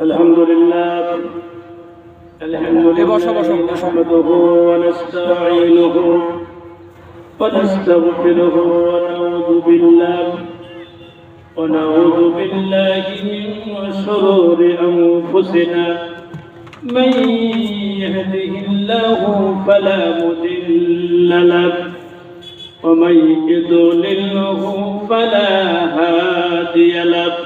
الحمد لله الحمد لله نحمده ونستعينه ونستغفره ونعوذ بالله ونعوذ بالله من شرور أنفسنا من يهده الله فلا مضل له ومن يضلله فلا هادي له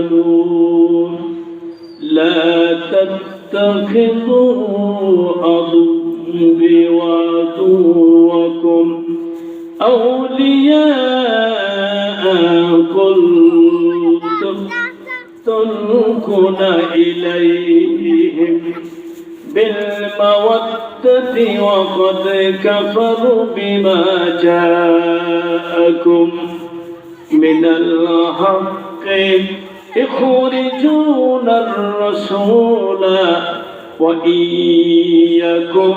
آمنوا لا تتخذوا عضوي وعدوكم أولياء كنتم تلقون إليهم بالمودة وقد كفروا بما جاءكم من الحق يخرجون الرسول وإياكم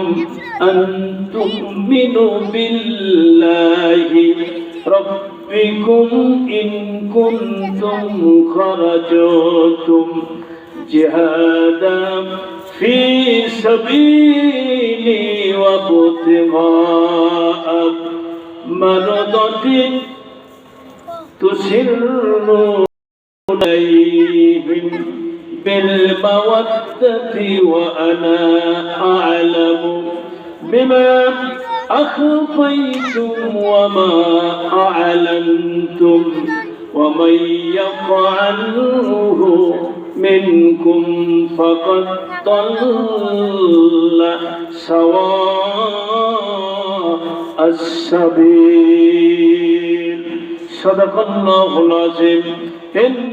أن تؤمنوا بالله ربكم إن كنتم خرجتم جهادا في سبيلي وابتغاء مرضتي تسرون إليهم بالمودة وأنا أعلم بما أخفيتم وما أعلنتم ومن يفعله منكم فقد ضل سواء السبيل. صدق الله العظيم. إن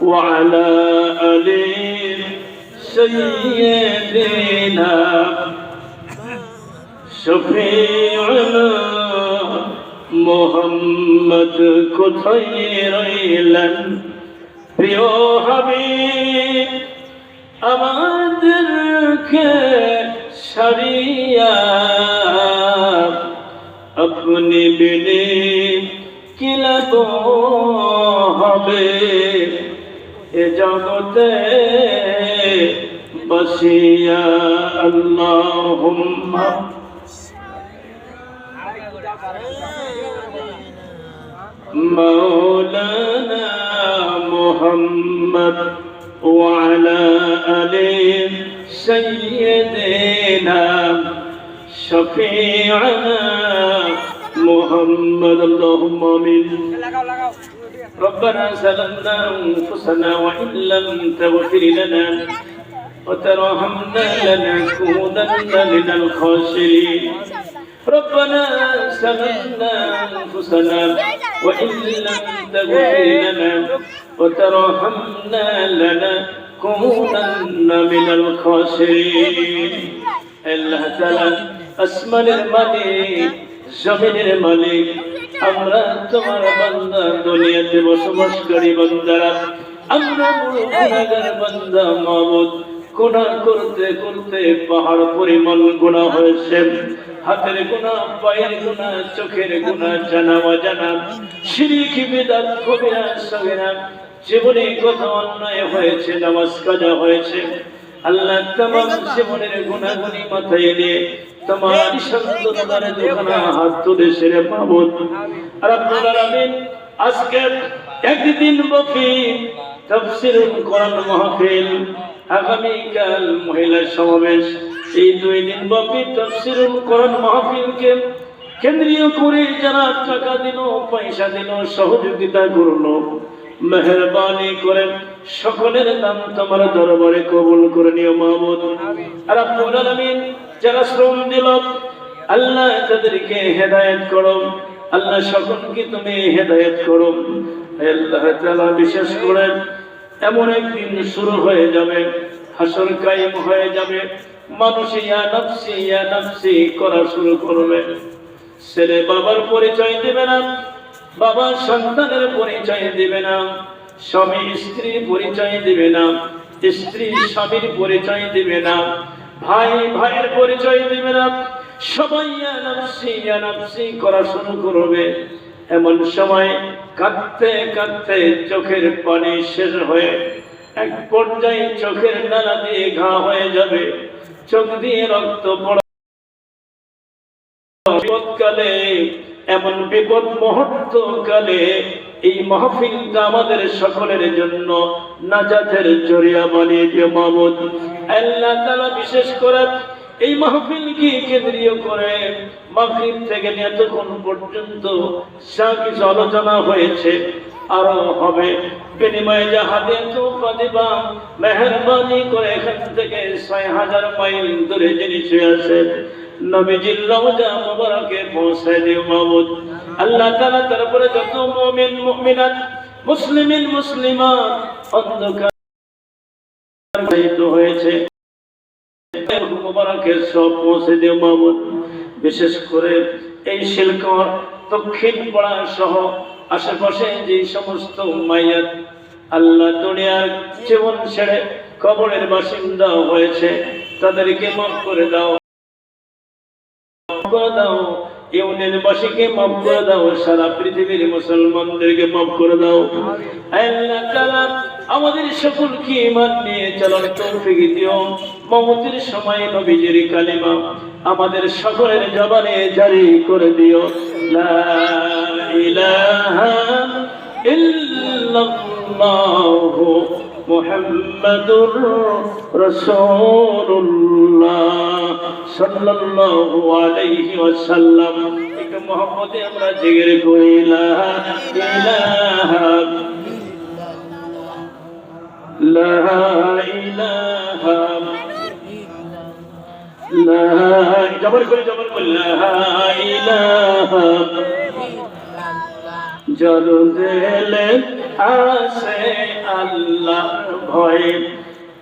وعلى آل سيدنا شفيعنا মোহাম্মদ কোথায় রইলেন প্রিয় হাবিব আমাদেরকে সারিয়া আপনি বিনে কিলাব হবে এ জগতে بسيا اللهم مولانا محمد وعلى آل سيدنا شفيعنا محمد اللهم آمين ربنا سلمنا أنفسنا وإن لم تغفر لنا وترحمنا لنكونن من الخاسرين ربنا سلمنا أنفسنا وإن لم تغفر لنا وترحمنا لنكونن من الخاسرين আল্লাহ তাআলা আসমানের মালিক জমিনের মালিক আমরা তোমার বান্দা, দুনিয়াতে বসবাসকারী বান্দারা। আমরা বড় গুনাহগার বান্দা, মাবুদ। গুনাহ করতে করতে পাহাড় পরিমাণ গুনাহ হয়েছে। হাতের গুনাহ, পায়ের গুনাহ, চোখের গুনাহ, জানা অজানা। শিরিক, বিদাত, কবিরা, সগিরা। জীবনে কত অন্যায় হয়েছে, নামাজ কাজা হয়েছে। আল্লাহ তামাম জীবনের গুণাগুনি মাথায় নিয়ে তোমার হাত তুলে সেরে মাবুদ। রব্বুল আলামিন আজকে একদিন বফি তাফসীরুল কোরআন মাহফিল আগামীকাল মহিলা সমাবেশ। এই দুই দিন ব্যাপী তাফসীরুল কোরআন মাহফিলকে কেন্দ্রীয় করে যারা টাকা দিল পয়সা দিল সহযোগিতা করল মেহরবানি করে সকলের নাম তোমার দরবারে কবুল করে নিও মাহমুদ আর আব্বুল আলামিন যারা শ্রম দিল, আল্লাহ তাদেরকে হেদায়েত করো। আল্লাহ সকলকে তুমি হেদায়ত করো। আল্লাহ তাআলা, বিশেষ করে এমন একদিন শুরু হয়ে যাবে, হাসর কায়েম হয়ে যাবে, মানুষ ইয়া নফসি ইয়া নফসি করা শুরু করবে। ছেলে বাবার পরিচয় দেবে না, বাবা সন্তানের পরিচয় দেবে না, স্বামী স্ত্রীর পরিচয় দেবে না, স্ত্রী স্বামীর পরিচয় দেবে না। ভাই, ভাইয়ের পরিচয় দিবে না। সবাই ইয়া নফসি করা শুরু করবে। এমন সময় কাঁদতে কাঁদতে চোখের পানি শেষ হয়ে এক পর্যায়ে চোখের নালা দিয়ে ঘা হয়ে যাবে। চোখ দিয়ে রক্ত পড়া বিপদকালে, এমন বিপদ মুহূর্ত কালে এই মাহফিলটা আমাদের সকলের জন্য নাজাতের জরিয়া বানিয়ে দিয়ে মাহমুদ। আল্লাহ তাআলা বিশেষ করে এই মাহফিলকে কেন্দ্রীয় করে মাহফিল থেকে এতক্ষণ পর্যন্ত যা কিছু আলোচনা হয়েছে, আরও হবে। বিনিময়ে যা হাতে মেহরবানি করে এখান থেকে ছয় হাজার মাইল দূরে যিনি শুয়ে আছেন নবীজির রওজা মুবারকে পৌঁছায় দিও মাহমুদ আল্লাহ তাআলা তারপরে যত মুমিন, মুমিনাত, মুসলিমিন, মুসলিমাত অন্ধকার হয়েছে মুবারকে সব বিশেষ করে এই শিল্প, দক্ষিণ পাড়া সহ আশেপাশে যে সমস্ত মাইয়াত আল্লাহ দুনিয়ার জীবন ছেড়ে কবরের বাসিন্দা হয়েছে, তাদেরকে মাফ করে দাও। করে দাও। ইউনিয়ন বাসীকে মাফ করে দাও। সারা পৃথিবীর মুসলমানদেরকে মাফ করে দাও। আমাদের নিয়ে চলার তৌফিক দিও। মমতের সময় নবীজির কালিমা আমাদের সকলের জবানে জারি করে দিও। লা ইলাহা মুহাম্মাদুর রাসূলুল্লাহ সাল্লাল্লাহু আলাইহি ওয়াসাল্লাম। একটু মোহাম্মদে আমরা জিকির করি লা ইলাহা লা ইলাহা লা জবর করে জবর করে লা ইলাহা জর দিলে আসে আল্লাহ ভয়।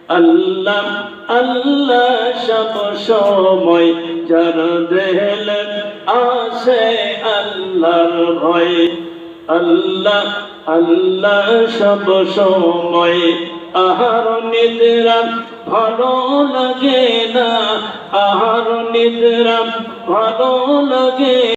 আল্লাহ আল্লাহ সব সময় যার দেহল আসে আল্লাহর ভয়। আল্লাহ আল্লাহ সব সময় আহার নিদ্রা ভালো লাগে না। আহার নিদ্রা ভালো লাগে